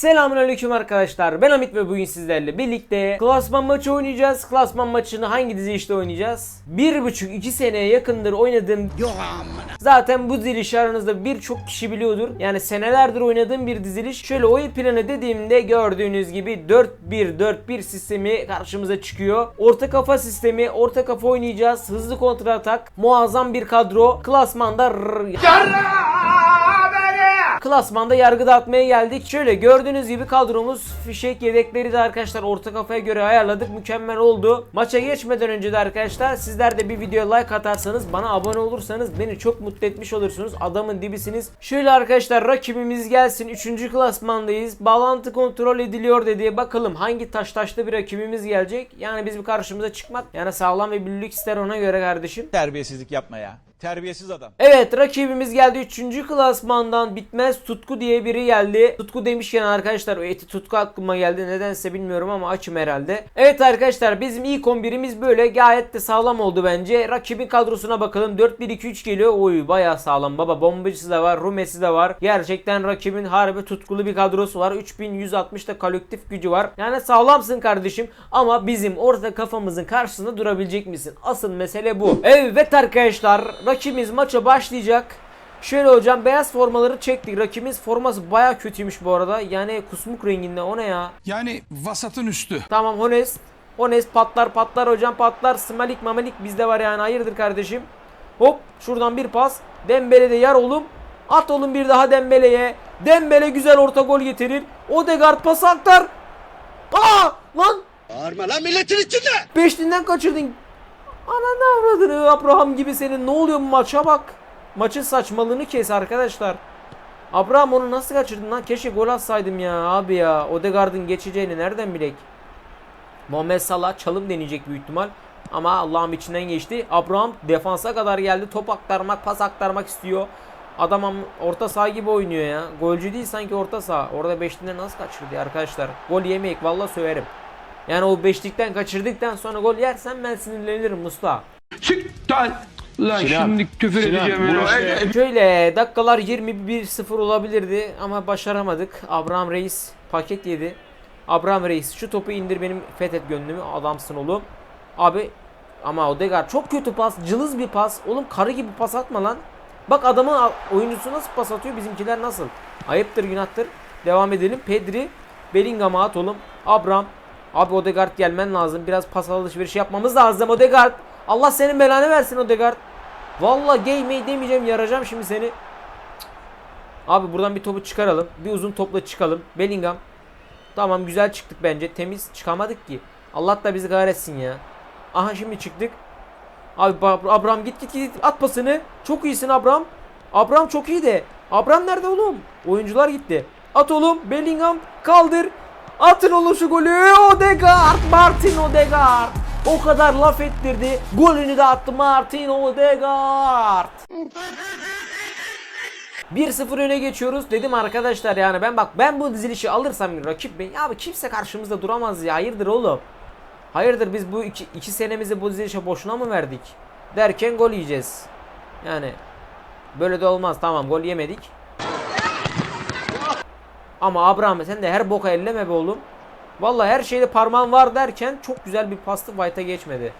Selamünaleyküm arkadaşlar. Ben Hamit ve bugün sizlerle birlikte klasman maçı oynayacağız. Klasman maçını hangi dizi işte oynayacağız? Bir buçuk iki seneye yakındır oynadığım Zaten bu diziliş aranızda birçok kişi biliyordur. Yani senelerdir oynadığım bir diziliş. Şöyle oyun planı dediğimde gördüğünüz gibi 4-1-4-1 sistemi karşımıza çıkıyor. Orta kafa sistemi, orta kafa oynayacağız. Hızlı kontra atak, muazzam bir kadro. Klasmanda rrr- Klasmanda yargı dağıtmaya geldik. Şöyle gördüğünüz gibi kadromuz fişek yedekleri de arkadaşlar orta kafaya göre ayarladık. Mükemmel oldu. Maça geçmeden önce de arkadaşlar sizler de bir video like atarsanız bana abone olursanız beni çok mutlu etmiş olursunuz. Adamın dibisiniz. Şöyle arkadaşlar rakibimiz gelsin. 3. klasmandayız. Bağlantı kontrol ediliyor dediye bakalım hangi taş taşlı bir rakibimiz gelecek. Yani biz bir karşımıza çıkmak yani sağlam ve birlik ister ona göre kardeşim. Terbiyesizlik yapma ya. Terbiyesiz adam. Evet rakibimiz geldi 3. klasmandan bitmez Tutku diye biri geldi. Tutku demişken arkadaşlar o eti Tutku aklıma geldi nedense bilmiyorum ama açım herhalde. Evet arkadaşlar bizim ilk 11'imiz böyle gayet de sağlam oldu bence. Rakibin kadrosuna bakalım 4-1-2-3 geliyor. Oy bayağı sağlam baba bombacısı da var Rumesi de var. Gerçekten rakibin harbi tutkulu bir kadrosu var. 3160 da kolektif gücü var. Yani sağlamsın kardeşim ama bizim orta kafamızın karşısında durabilecek misin? Asıl mesele bu. Evet arkadaşlar rakibimiz maça başlayacak. Şöyle hocam beyaz formaları çektik. Rakibimiz forması baya kötüymüş bu arada. Yani kusmuk renginde o ne ya? Yani vasatın üstü. Tamam Honest. Honest patlar patlar hocam patlar. Smalik mamalik bizde var yani hayırdır kardeşim. Hop şuradan bir pas. Dembele de yar oğlum. At oğlum bir daha Dembele'ye. Dembele güzel orta gol getirir. Odegaard pas aktar. Aa lan Bağırma lan milletin içinde. Beşliğinden kaçırdın. Ananı avradını Abraham gibi senin ne oluyor bu maça bak. Maçın saçmalığını kes arkadaşlar. Abraham onu nasıl kaçırdın lan? Keşke gol atsaydım ya abi ya. Odegaard'ın geçeceğini nereden bilek? Muhammed Salah çalım deneyecek büyük ihtimal. Ama Allah'ım içinden geçti. Abraham defansa kadar geldi. Top aktarmak, pas aktarmak istiyor. Adam am- orta saha gibi oynuyor ya. Golcü değil sanki orta saha. Orada beşliğinden nasıl kaçırdı arkadaşlar? Gol yemeyek vallahi söverim. Yani o beşlikten kaçırdıktan sonra gol yersen ben sinirlenirim Mustafa. Siktir. Lan şimdi küfür edeceğim öyle. Şöyle dakikalar 21-0 olabilirdi ama başaramadık. Abraham Reis paket yedi. Abraham Reis şu topu indir benim fethet gönlümü adamsın oğlum. Abi ama Odegaard çok kötü pas cılız bir pas. Oğlum karı gibi pas atma lan. Bak adamın oyuncusu nasıl pas atıyor bizimkiler nasıl. Ayıptır günahtır. Devam edelim. Pedri Bellingham'a at oğlum. Abraham. Abi Odegaard gelmen lazım. Biraz pas alışverişi yapmamız lazım Odegaard. Allah senin belanı versin Odegaard. Vallahi gay mey demeyeceğim yaracağım şimdi seni. Abi buradan bir topu çıkaralım. Bir uzun topla çıkalım. Bellingham. Tamam güzel çıktık bence. Temiz çıkamadık ki. Allah da bizi kahretsin ya. Aha şimdi çıktık. Abi Abraham git git git at pasını. Çok iyisin Abraham. Abraham çok iyi de. Abraham nerede oğlum? Oyuncular gitti. At oğlum Bellingham kaldır. Atın oğlum şu golü. Odegaard. Martin Odegaard. O kadar laf ettirdi. Golünü de attı Martin Odegaard. 1-0 öne geçiyoruz dedim arkadaşlar yani ben bak ben bu dizilişi alırsam rakip ben ya kimse karşımızda duramaz ya hayırdır oğlum. Hayırdır biz bu iki, iki senemizi bu dizilişe boşuna mı verdik? Derken gol yiyeceğiz. Yani böyle de olmaz tamam gol yemedik. Ama Abraham sen de her boka elleme be oğlum. Vallahi her şeyde parmağın var derken çok güzel bir pastı White'a geçmedi.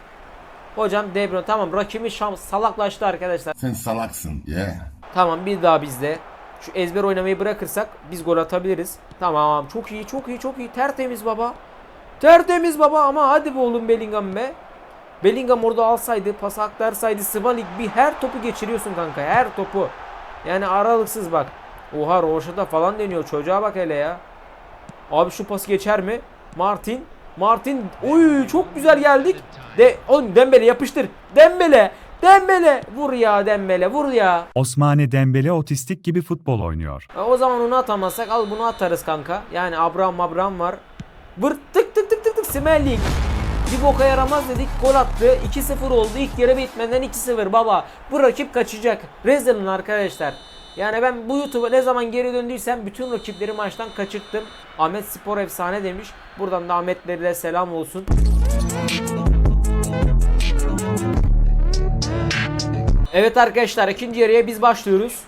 Hocam De Bruyne tamam rakibi şam salaklaştı arkadaşlar. Sen salaksın. Yeah. Tamam bir daha bizde. Şu ezber oynamayı bırakırsak biz gol atabiliriz. Tamam çok iyi çok iyi çok iyi tertemiz baba. Tertemiz baba ama hadi be oğlum Bellingham be. Bellingham orada alsaydı pas aktarsaydı Sivalik bir her topu geçiriyorsun kanka her topu. Yani aralıksız bak. Oha Roşa'da falan deniyor çocuğa bak hele ya. Abi şu pas geçer mi? Martin. Martin. Oy çok güzel geldik. De oğlum Dembele yapıştır. Dembele. Dembele. Vur ya Dembele vur ya. Osmane Dembele otistik gibi futbol oynuyor. E, O zaman onu atamazsak al bunu atarız kanka. Yani Abraham Abraham var. Bırt tık tık tık tık tık Smelling. Bir boka yaramaz dedik gol attı. 2-0 oldu. İlk yarı bitmeden 2-0 baba. Bu rakip kaçacak. Rezilin arkadaşlar. Yani ben bu YouTube'a ne zaman geri döndüysem bütün rakipleri maçtan kaçırttım. Ahmet Spor efsane demiş. Buradan da Ahmetlere de selam olsun. Evet arkadaşlar ikinci yarıya biz başlıyoruz.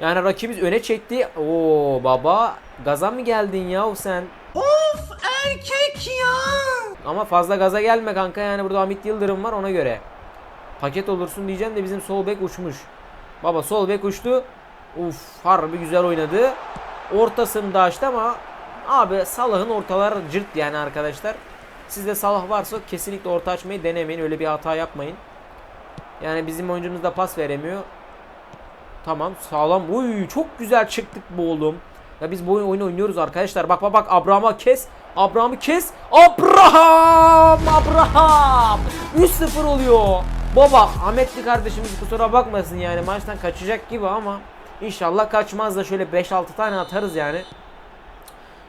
Yani rakibimiz öne çekti. Oo baba gaza mı geldin ya sen? Of erkek ya. Ama fazla gaza gelme kanka yani burada Hamit Yıldırım var ona göre. Paket olursun diyeceğim de bizim sol bek uçmuş. Baba sol bek uçtu. Uf harbi güzel oynadı. Ortasını açtı ama abi Salah'ın ortalar cırt yani arkadaşlar. Sizde Salah varsa kesinlikle orta açmayı denemeyin. Öyle bir hata yapmayın. Yani bizim oyuncumuz da pas veremiyor. Tamam sağlam. Uy çok güzel çıktık bu oğlum. Ya biz bu oyunu oynuyoruz arkadaşlar. Bak bak bak Abraham'a kes. Abraham'ı kes. Abraham! Abraham! 3-0 oluyor. Baba Ahmetli kardeşimiz kusura bakmasın yani maçtan kaçacak gibi ama inşallah kaçmaz da şöyle 5-6 tane atarız yani.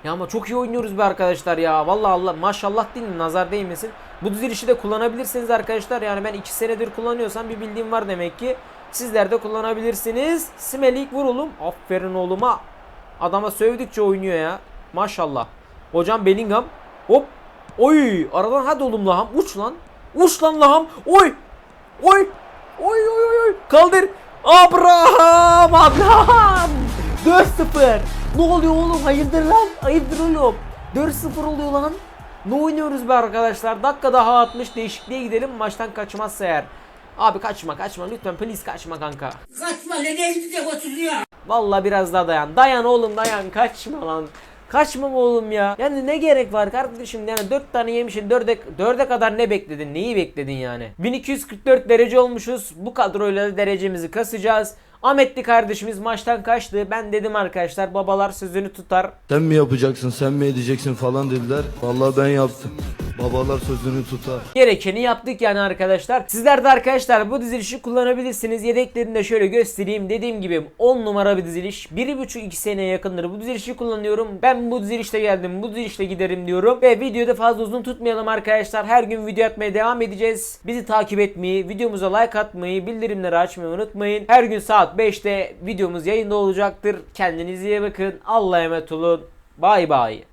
Ya ama çok iyi oynuyoruz be arkadaşlar ya. Vallahi Allah maşallah değil mi? Nazar değmesin. Bu dizilişi de kullanabilirsiniz arkadaşlar. Yani ben 2 senedir kullanıyorsam bir bildiğim var demek ki. Sizler de kullanabilirsiniz. Simelik vur oğlum. Aferin oğluma. Adama sövdükçe oynuyor ya. Maşallah. Hocam Bellingham. Hop. Oy. Aradan hadi oğlum Laham. Uç lan. Uç lan Laham. Oy. Oy. Oy oy oy. Kaldır. Abraham. Abraham. 4-0. Ne oluyor oğlum? Hayırdır lan? Hayırdır oğlum? 4-0 oluyor lan. Ne oynuyoruz be arkadaşlar? Dakika daha 60 değişikliğe gidelim. Maçtan kaçmazsa eğer. Abi kaçma kaçma lütfen please kaçma kanka. Kaçma ne elinize götürüyor. Vallahi biraz daha dayan. Dayan oğlum dayan kaçma lan. Kaçma mı oğlum ya? Yani ne gerek var kardeşim yani 4 tane yemişsin 4'e 4'e kadar ne bekledin? Neyi bekledin yani? 1244 derece olmuşuz. Bu kadroyla da derecemizi kasacağız. Ahmetli kardeşimiz maçtan kaçtı. Ben dedim arkadaşlar babalar sözünü tutar. Sen mi yapacaksın, sen mi edeceksin falan dediler. Vallahi ben yaptım. Babalar sözünü tutar. Gerekeni yaptık yani arkadaşlar. Sizler de arkadaşlar bu dizilişi kullanabilirsiniz. Yedeklerini de şöyle göstereyim. Dediğim gibi 10 numara bir diziliş. 1,5-2 seneye yakındır bu dizilişi kullanıyorum. Ben bu dizilişte geldim, bu dizilişte giderim diyorum. Ve videoda fazla uzun tutmayalım arkadaşlar. Her gün video atmaya devam edeceğiz. Bizi takip etmeyi, videomuza like atmayı, bildirimleri açmayı unutmayın. Her gün saat 5'te videomuz yayında olacaktır. Kendinize iyi bakın. Allah'a emanet olun. Bay bay.